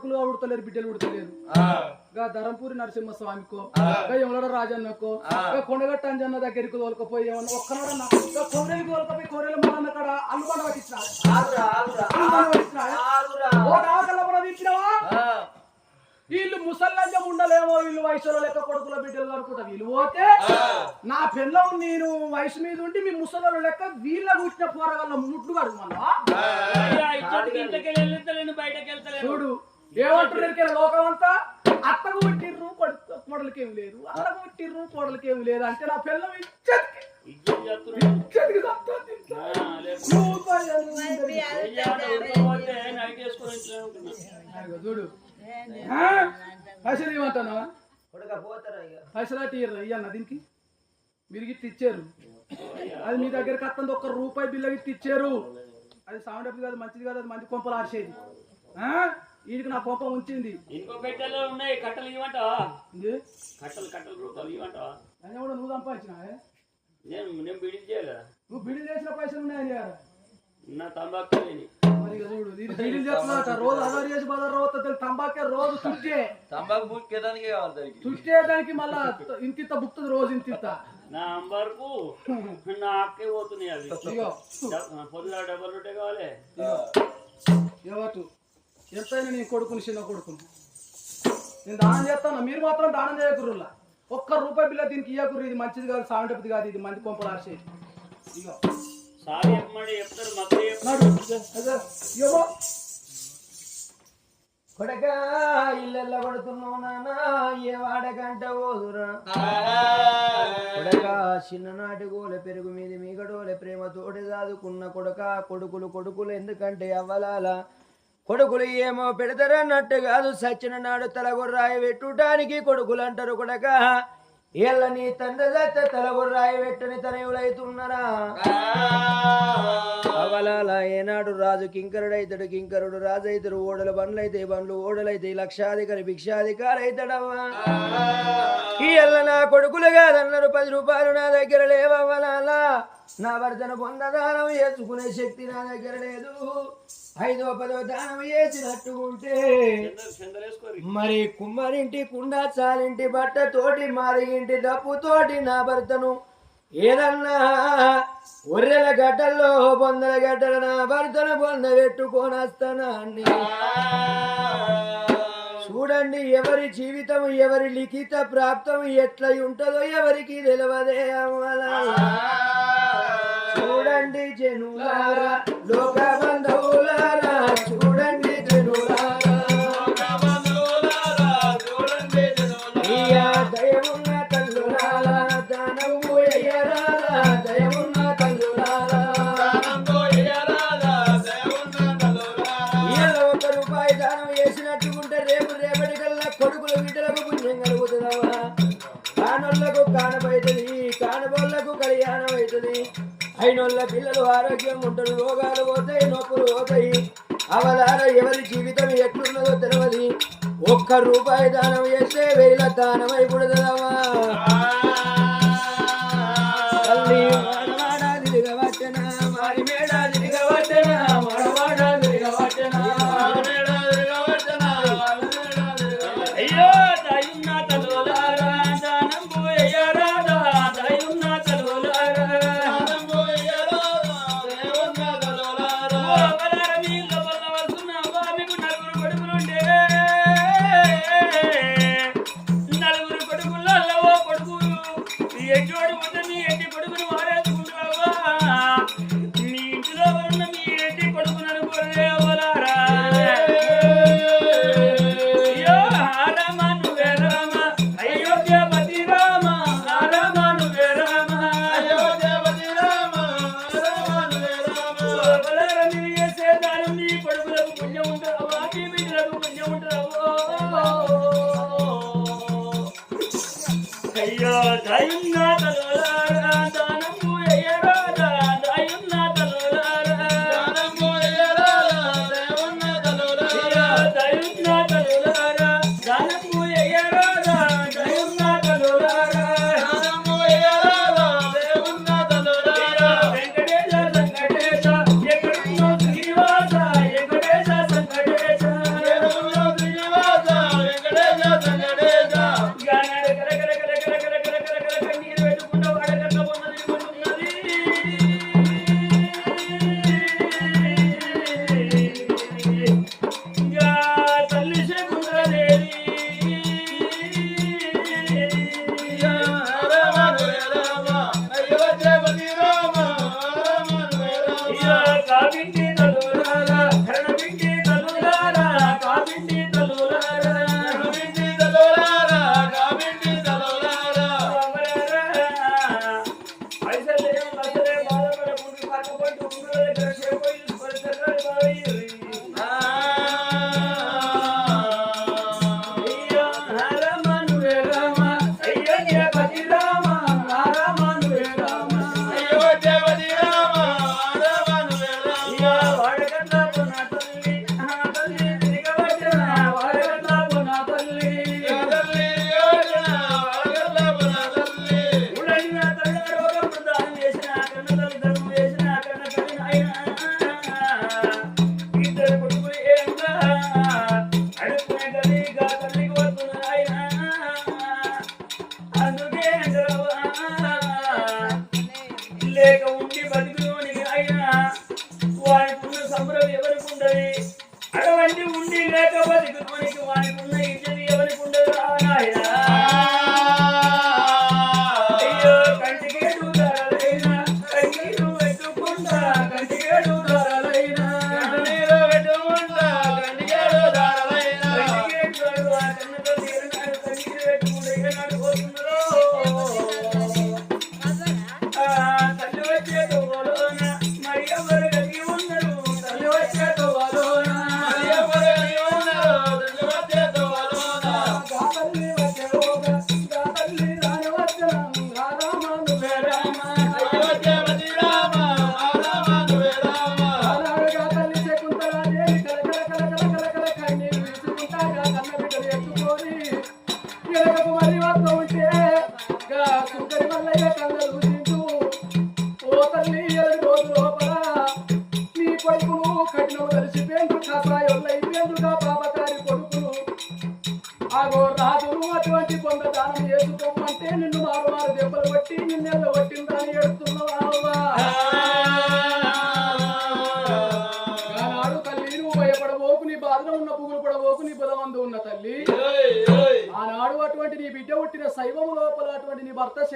కొడుకులు ఉడతలేరు బిడ్డలు ఉడతలేరు. గా ధరంపూరి నరసింహస్వామికో గా యమలడ రాజన్నకో గా కొండగట్ట అంజన్న దగ్గరికి తోలుకపోయి ఏమన్నా ఒక్కనాడన్నా కోరేలికి తోలుకపోయి కోరేలు మల్లన్న కాడ అల్లుబండ వీళ్ళు ముసల్లంజం ఉండలేమో వీళ్ళు వయసులో లెక్క కొడుకుల బిడ్డలు అనుకుంటా. వీళ్ళు పోతే నా పిల్లం నేను వయసు మీద ఉండి మీ ముసలు లెక్క వీళ్ళ కూర్చిన పోరగల్ల ముట్లు కడుగుమన్నా చూడు ఏమంటున్నారు లోకం అంతా అత్తకు పెట్టిర్రు కోడలకేం లేదు. అత్తకు పెట్టిర్రు కోడలకేం లేదు అంటే నా పిల్లం చూడు? పైసలు ఇవ్వమంటానా పైసలు అంటే ఇయ్యరు ఇయ్యన్న దీనికి? మీరు గిట్ల ఇచ్చారు. అది మీ దగ్గరికి వస్తుంది ఒక్క రూపాయి బిల్ల గిట్ల ఇచ్చారు. అది సౌండ్ అప్ కాదు మంచిది కాదు అది మంచి కొంపలు ఆర్చేది. ఆ? వీడికి నా కొంప ఉంచింది ఇంకో పెట్టెలో ఉన్నాయి కట్టలు ఇవ్వమంటావా ఇది కట్టలు కట్టలు రూపాయలు ఇవ్వమంటావా అయినా కూడా నువ్వు సంపాదించిన నేను నేను బిడింగ్ చేయాలి. కదా నువ్వు బిడ్డలు చేసిన పైసలు ఉన్నాయని కదా నా తంబాకు రోజు అదర్ చేసి బదర్ రోజు తంబాకే రోజు తుట్టే తంబాకు బూట్కేదానికి కావాలి దానికి. తుట్టే దానికి మళ్ళా ఇంతింత బుక్తుంది రోజు ఇంతింత. నా అంబర్కు నా అక్కే పోతున్నాయి పొద్దున డబ్బులు ఉంటే కావాలి. ఎవరు? ఎంతైనా నీ కొడుకుని చిన్న కొడుకుని. నేను దానం చేస్తాను. మీరు మాత్రం దానం చేయకుర్రులా ఒక్క రూపాయి బిల్ల దీనికి ఇయ్యకుర్రు. ఇది మంచిది కాదు సాంటపిది కాదు ఇది మంది కొంపలు ఆర్చే. ఇగో. ఇగో పడుతున్నావు నాన్న ఏ వాడకంట ఓదురా కొడకా చిన్ననాటి గోల పెరుగు మీది మీగడోలే ప్రేమ తోటి దాదుకున్న కొడక కొడుకులు కొడుకులు ఎందుకంటే అవ్వలాల? కొడుకులు ఏమో పెడతారన్నట్టు కాదు సచిన నాడు తలగొర్రాయి పెట్టుటానికి కొడుకులు అంటారు కొడక. ఏళ్ళ నీ తండ్రి తలగొర్రాయి పెట్టని తనయులైతున్నారా. అవలాల ఏనాడు రాజు కింకరుడైతడు కింకరుడు రాజు అవుతాడు ఓడల బండ్లైతే బండ్లు ఓడలైతే లక్షాధికారి భిక్షాధికారి అవుతాడవ్వా ఈ ఎల్ల నా కొడుకులు కాదన్నారు పది రూపాయలు నా దగ్గర లేవవ్వలాల నా భర్తను పొందదానం చేసుకునే శక్తి నా దగ్గర లేదు. ఐదో పదో దానం వేసినట్టుకుంటే మరి కుమ్మరింటి కుండ చాలింటి బట్ట తోటి మారిగింటి డప్పు తోటి నా భర్తను ఏదన్నా ఒర్రెల గడ్డల్లో బొందల గడ్డల నా భర్తను బొంద చూడండి ఎవరి జీవితం ఎవరి లిఖిత ప్రాప్తం ఎట్లా ఉంటుందో ఎవరికి తెలియదే అవ్వాలా చూడండి జనులారా లోకబంధం కొడుకుల పుణ్యం కలుగుతుందవా కానోళ్ళకు కానబైతుంది కానబోళ్ళకు కళ్యాణం అవుతుంది అయినోళ్ళ పిల్లలు ఆరోగ్యం ఉంటారు రోగాలు పోతాయి నొప్పులు పోతాయి. అవలార ఎవరి జీవితం ఎట్లున్నదో తెలియదు ఒక్క రూపాయి దానం చేస్తే వేల దానం అయిపోతుందవా العالمين Da da da da.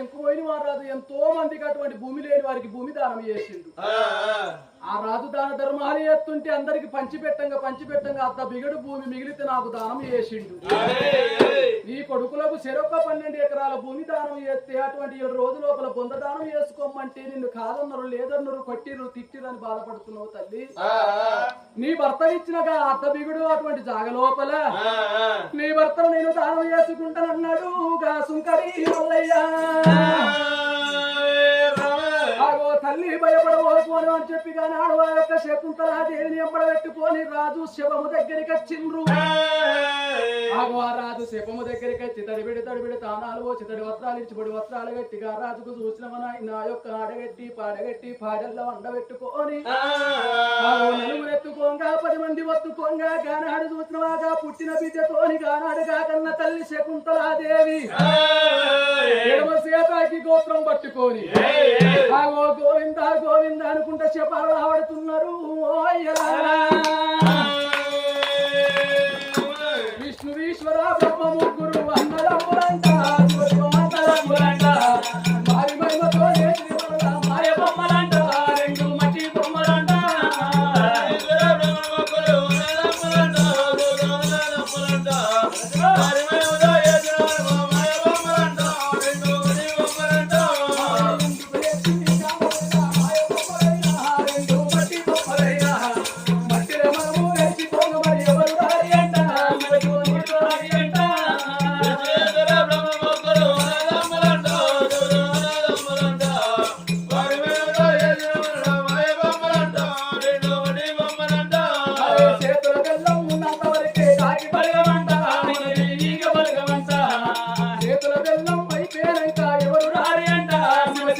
నీ భర్త శంకుపోయిన ఎంతో మందికి అటువంటి భూమి వారికి భూమి దానం చేసిండు. ఆ రాజు దాన ధర్మాలు ఎత్తుంటే అందరికి పంచిపెట్టంగా పంచిపెట్టంగా అంత బిగడు భూమి మిగిలితే నాకు దానం చేసిండు. నీ కొడుకులకు చెరొక్క పన్నెండు ఎకరాల భూమి దానం చేస్తే అటువంటి ఏడు రోజుల లోపల బొంద దానం చేసుకోమంటే నిన్ను కాదన్నారు లేదన్నారు కొట్టిరు తిట్టిరని బాధపడుతున్నావు తల్లి. నీ భర్త ఇచ్చినగా అర్ధ బిగుడు అటువంటి జాగ లోపల నీ భర్తను నేను దానం చేసుకుంటానన్నాడు గా సుంకరి మల్లయ్య. ఆగో తల్లి భయపడవోకు అని చెప్పి కానీ ఆడవా యొక్క శకుంతల దేవిని ఎంబడబెట్టుకొని రాజు శవము దగ్గరికి వచ్చిండ్రు. ఆగో ఆ రాజు శపము దగ్గరికి వచ్చి తడిబిడి తడిబిడి తానాలు పోచి తడి వస్త్రాలు ఇచ్చి పొడి వస్త్రాలు గట్టిగా రాజుకు చూసిన నా యొక్క ఆడగట్టి పాడగట్టి పాడల్లో వండబెట్టుకొని ఎత్తుకోంగా పది మంది ఒత్తుకోంగా గానాడు చూసినవాగా పుట్టిన బిడ్డతోని గానాడు కాకన్న తల్లి శకుంతలాదేవి ఎడమ సీతాకి గోత్రం పట్టుకొని. ఆగో గోవింద గోవింద అనుకుంటే చెప్పారు ఆడుతున్నారు విష్ణు ఈశ్వర బ్రహ్మ ముగ్గురు అన్నదమ్ములంట మారి మహిమతో మాయ బొమ్మలంట. రెండు మట్టి బొమ్మలంట.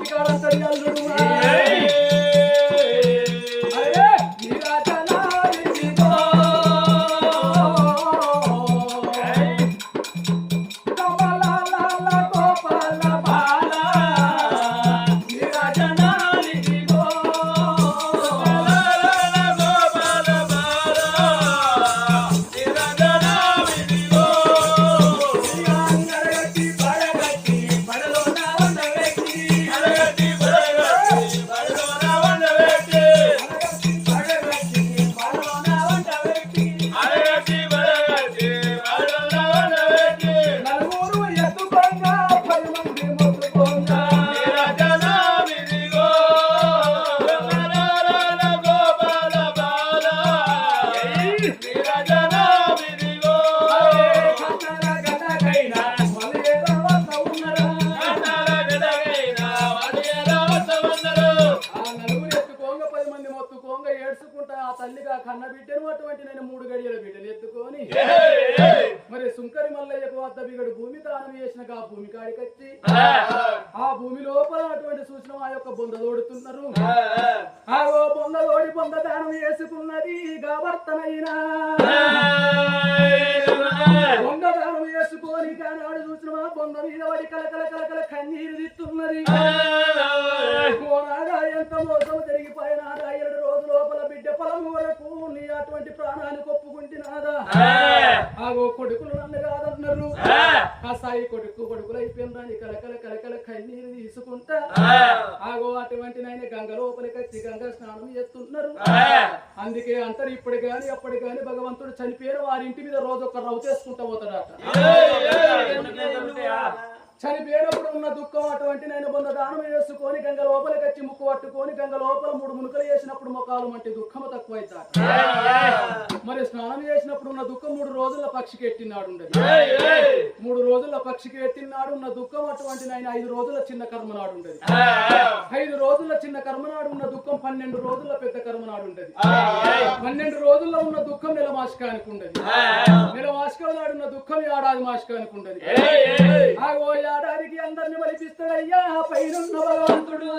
declaraste ahí al lugar. ¡Ey! దానం చేసిన ఆ భూమి కాడికొచ్చి ఆ భూమి లోపల అటువంటి సూచన ఆ యొక్క బొంద తోడుతున్నారు. ఆ ఓ బొంద తోడి బొంద దానం చేసుకున్నది గాబర్తనైనా. బొంద దానం చేసుకొని కానాడు చూసిన ఆ బొంద మీద పడి కలకల కలకల కన్నీరు తిత్తున్నది. ఎంత మోసం జరిగిపోయినాదా ఏడు రోజు లోపల బిడ్డ పొలం వరకు నీ అటువంటి ప్రాణాన్ని కొప్పుకుంటున్నాదా ఆగో కొడుకులు నన్ను కాదన్నారు ఆ సాయి కొడుకు కొడుకులు అయిపోయిందని కలకల కలకల కన్నీరు తీసుకుంటా. ఆగో అటువంటి నాయన గంగ లోపలికి వచ్చి గంగ స్నానం చేస్తున్నారు. అందుకే అంతరు ఇప్పుడు గాని అప్పటి గాని భగవంతుడు చనిపోయిన వారి ఇంటి మీద రోజు ఒక రవ్వు చేసుకుంటా పోతాడట. చనిపోయినప్పుడు ఉన్న దుఃఖం అటువంటి నేను బొంద దానం వేసుకొని గంగ లోపలికి వచ్చి ముక్కు పట్టుకొని గంగ లోపల మూడు మునుకలు చేసినప్పుడు ముఖాలు వంటి దుఃఖము తక్కువైతాడు మరి స్నానం చేసినప్పుడు ఉన్న దుఃఖం మూడు రోజుల పక్షికి ఎట్టినాడు మూడు రోజుల పక్షికి ఎట్టినాడు ఉన్న దుఃఖం అటువంటి నాయన ఐదు రోజుల చిన్న కర్మనాడు ఉండదు. ఐదు రోజుల చిన్న కర్మనాడు ఉన్న దుఃఖం పన్నెండు రోజుల పెద్ద కర్మనాడు ఉండదు. పన్నెండు రోజుల్లో ఉన్న దుఃఖం నెల మాసికానికి ఉండదు. నెల మాసకాల నాడు ఉన్న దుఃఖం ఏడాది మాసికానికి ఉండదు. ఆగో ఏడాదికి అందరిని మలిపిస్తాడయ్యా పైనున్న భగవంతుడు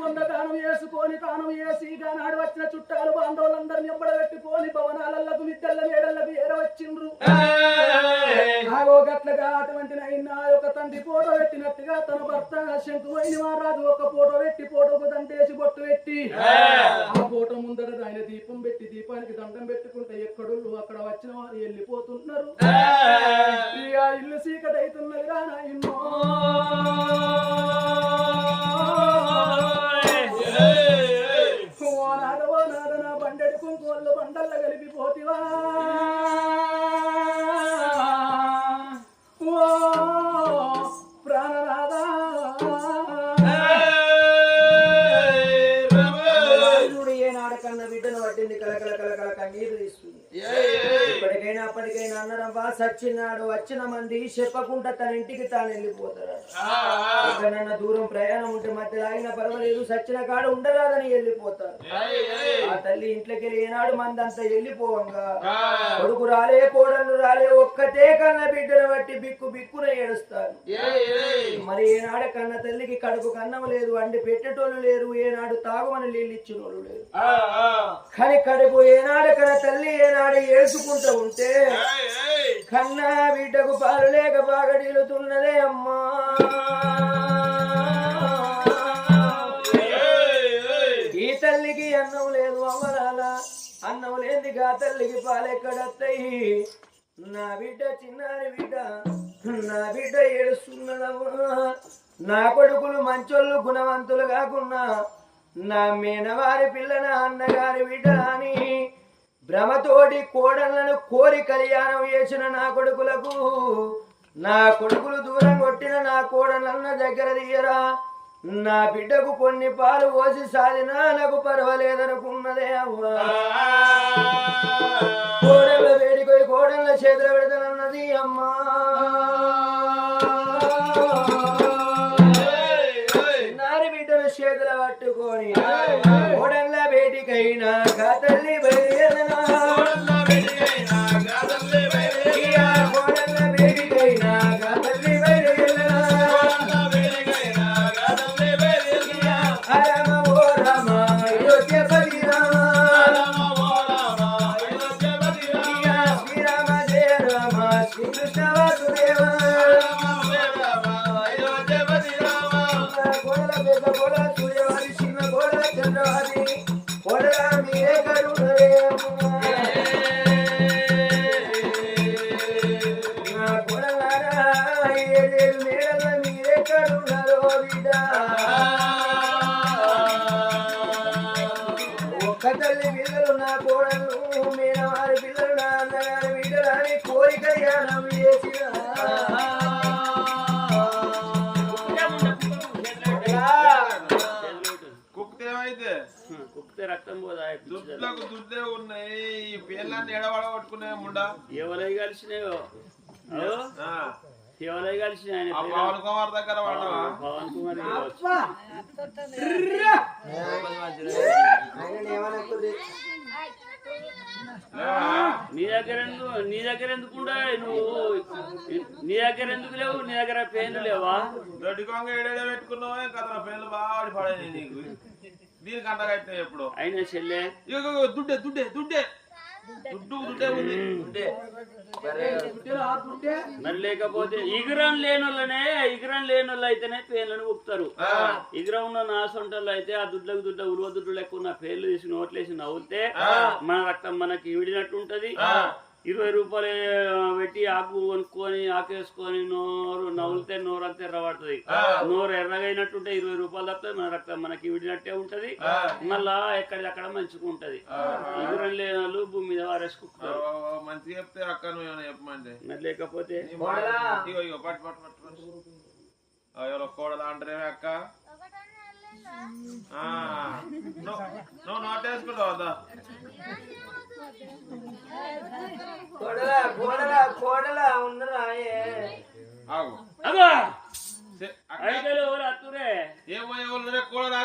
కొంత దానం చేసుకొని తానం చేసి నాడు వచ్చిన చుట్టాలు బాంధవులందరినీ ఎంబడబెట్టుకొని భవనాలకు మిద్దెల మేడలకు ఏరవచ్చిండ్రు ఆగో గట్లగా అటువంటి నైనా ఒక తండ్రి ఫోటో పెట్టినట్టుగా తన భర్త శంకువైన మహారాజు ఒక ఫోటో పెట్టి ఫోటోకు దండేసి బొట్టు పెట్టి ఆ ఫోటో ముందర ఆయన దీపం పెట్టి దీపానికి దండం పెట్టుకుంటే ఎక్కడోళ్ళు అక్కడ వచ్చిన వారు వెళ్ళిపోతున్నారు ఇక ఇల్లు చీకటి అవుతున్నది రా నాయన్నో ఓ నాద ఓ నాద నా బండెడు కుంకోళ్ళు బండల్ల కలిపి పోతివా. సచ్చినాడు వచ్చిన మంది చెప్పకుండా తన ఇంటికి తాను వెళ్ళిపోతాడు. దూరం ప్రయాణం ఉంటే మధ్యలో ఆగినా పర్వాలేదు సచ్చిన కాడ ఉండరాదని వెళ్ళిపోతారు ఆ తల్లి ఇంట్లోకి వెళ్ళి ఏనాడు మంది అంతా వెళ్ళిపోవంగా కొడుకు రాలే కోడలు రాలే ఒక్కతే కన్న బిడ్డను బట్టి బిక్కు బిక్కున ఏడుస్తారు మరి ఏనాడు కన్న తల్లికి కడుపు కన్నం లేదు అండి పెట్టేటోళ్ళు లేరు ఏనాడు తాగుమని నీళ్ళు ఇచ్చిన వాళ్ళు లేరు కానీ కడుపు ఏనాడు కన్న తల్లి ఏనాడు ఏడుచుకుంటూ ఉంటే కన్నా బిడ్డకు పాలు లేక బాగా అమ్మా. ఈ తల్లికి అన్నం లేదు అమ్మరాల అన్నం లేని గా తల్లికి పాలెక్కడత్తయి నా బిడ్డ చిన్నారి బిడ్డ నా బిడ్డ ఏడుస్తున్నదమ్మా. నా కొడుకులు మంచోళ్ళు గుణవంతులు కాకుండా నా మేనవారి పిల్లన అన్నగారి బిడ్డ అని భ్రమతోటి కోడళ్ళను కోరి కళ్యాణం చేసిన నా కొడుకులకు నా కొడుకులు దూరం కొట్టిన నా కోడళ్ళన్న దగ్గర తీయరా. నా బిడ్డకు కొన్ని పాలు పోసి సాధినా నాకు పర్వాలేదనుకున్నదే అవ్వా. కోడల ఎవరై కలిసినాయో? కలిసిన ఆయన? పవన్ కుమార్ దగ్గర పవన్ కుమార్ నీ దగ్గర ఎందుకు నీ దగ్గర ఎందుకు ఉండాలి నువ్వు? నీ దగ్గర ఎందుకు లేవు? నీ దగ్గర పేర్లు లేవా? దొడ్డి కొంగ ఏడేడే పెట్టుకున్నావే కథ పేర్లు బాగా పడాయి నీకు. దీనికి అంటగైతే ఎప్పుడు. అయినా చెల్లె? దుడ్డే దుడ్డే దుడ్డే. దుడ్డు దుడ్డే ఉంది. మరి లేకపోతే ఇగురం లేని వాళ్ళనే ఇగురం లేని వాళ్ళు అయితేనే పేర్లను ఉప్పుతారు ఆ, ఇగురం ఉన్న నా సొంటలు అయితే ఆ దుడ్లకు దుడ్డ ఉలువ దుడ్డు లెక్క ఉన్న పేర్లు తీసి నోట్లేసి నవ్వుతే. మన రక్తం మనకి విడినట్టు ఉంటది. ఇరవై రూపాయలు పెట్టి ఆకు కొనుక్కొని ఆకేసుకొని నోరు నవ్వులితే నోరు అంతా ఎర్రబడుతుంది. నోరు ఎర్రగైనట్టుంటే ఇరవై రూపాయలు తప్పితే మన రక్తం మనకి విడినట్టే ఉంటది. మళ్ళా ఎక్కడిదక్కడ మంచిగా ఉంటది. ఇగురం లేని వాళ్ళు భూమి మీద వారేసుకుంటారు మంచిగా చెప్తే అక్క నువ్వు మరి లేకపోతే ఎవరో కోడలు అంటారేమే అక్క?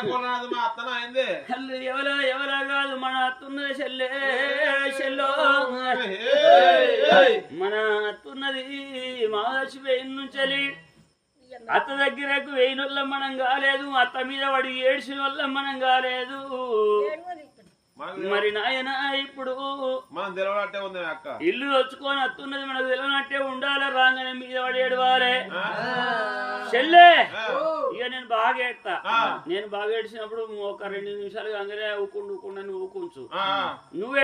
నువ్వు అక్క, అయితే ఎవరు ఎవరు కాదు మన అత్తున్నది చెల్లె చెల్లో. మన అత్తున్నది వెయ్యి నుంచి అత్త దగ్గరకు వల్ల మనం కాలేదు అత్త మీద వాడి ఏడ్చిన వల్ల మనం కాలేదు. మరి నాయన ఇప్పుడు? మనం తెలవనట్టే ఉంది అక్క. ఇల్లు వచ్చుకొని అత్తున్నది మనకు తెలియనట్టే ఉండాలి రాగానే మీద వాడి ఏడవాలి. చెల్లె! ఇక నేను బాగా ఏడతా. నేను బాగా ఏడ్చినప్పుడు ఒక రెండు నిమిషాలు కాగానే ఊకుండు ఊకుండా నువ్వు ఊకుంచు. నువ్వే